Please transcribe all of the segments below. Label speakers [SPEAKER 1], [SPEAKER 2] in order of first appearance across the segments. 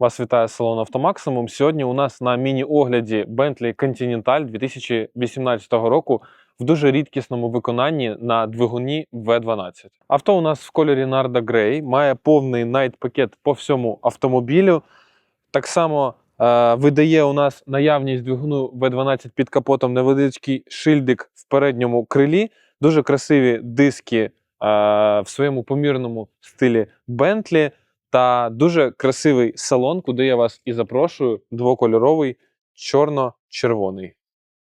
[SPEAKER 1] Вас вітає салон Автомаксимум. Сьогодні у нас на міні-огляді Bentley Continental 2018 року в дуже рідкісному виконанні на двигуні V12. Авто у нас в кольорі Narda Grey, має повний найт-пакет по всьому автомобілю. Так само е, видає у нас наявність двигуну V12 під капотом невеличкий шильдик в передньому крилі, дуже красиві диски е, в своєму помірному стилі Bentley та дуже красивий салон, куди я вас і запрошую, двокольоровий, чорно-червоний.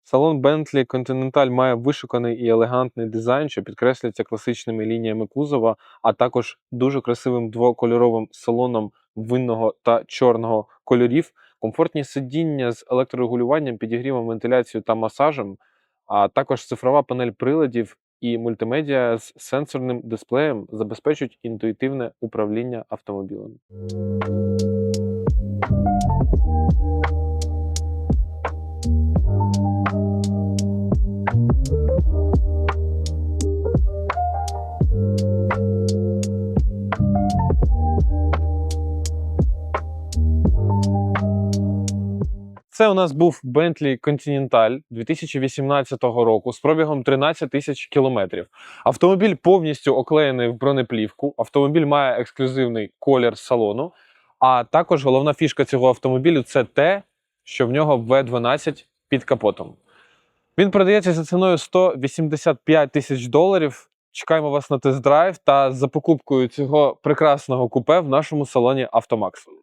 [SPEAKER 1] Салон Bentley Continental має вишуканий і елегантний дизайн, що підкреслюється класичними лініями кузова, а також дуже красивим двокольоровим салоном винного та чорного кольорів, комфортні сидіння з електрорегулюванням, підігрівом, вентиляцією та масажем, а також цифрова панель приладів і мультимедіа з сенсорним дисплеєм забезпечують інтуїтивне управління автомобілем. Це у нас був Bentley Continental 2018 року з пробігом 13 тисяч кілометрів. Автомобіль повністю оклеєний в бронеплівку. Автомобіль має ексклюзивний колір салону. А також головна фішка цього автомобілю це те, що в нього V12 під капотом. Він продається за ціною 185 тисяч доларів. Чекаємо вас на тест-драйв та за покупкою цього прекрасного купе в нашому салоні Автомаксимум.